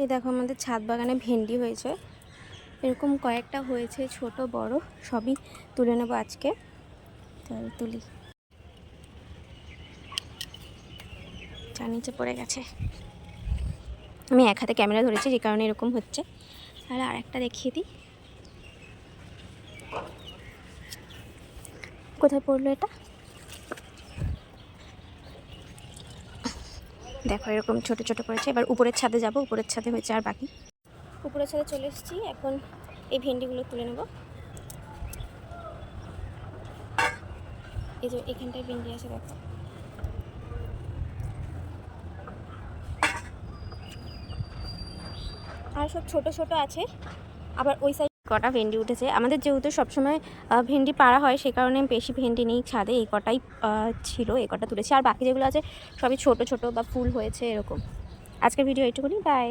এই দেখো আমাদের ছাদ বাগানে ভেন্ডি হয়েছে। এরকম কয়েকটা হয়েছে, ছোট, বড়, সবই তুলে নেব আজকে। তাহলে তুলি। নিচে পড়ে গেছে। আমি এক হাতে ক্যামেরা ধরেছি, যে কারণে এরকম হচ্ছে। তাহলে আর একটা দেখিয়ে দিই। কোথায় পড়ল এটা? দেখো, এরকম ছোট ছোট করেছে। এবার উপরের ছাদে যাব, উপরের ছাদে হয়েছে আর বাকি। উপরের ছাদে চলে এসেছি। এখন এই ভেন্ডিগুলো তুলে নেব। এই যে এখানটায় ভেন্ডি আছে, দেখো। আর সব ছোট ছোট আছে। আবার ওই সাইড কটা ভেন্ডি উঠেছে। আমাদের যেহেতু সবসময় ভেন্ডি পাড়া হয়, সে কারণে বেশি ভেন্ডি নেই ছাদে। এই কটাই ছিল, এই কটা তুলেছি। আর বাকি যেগুলো আছে, সবই ছোট ছোট বা ফুল হয়েছে, এরকম। আজকের ভিডিও এইটুকুনি। বাই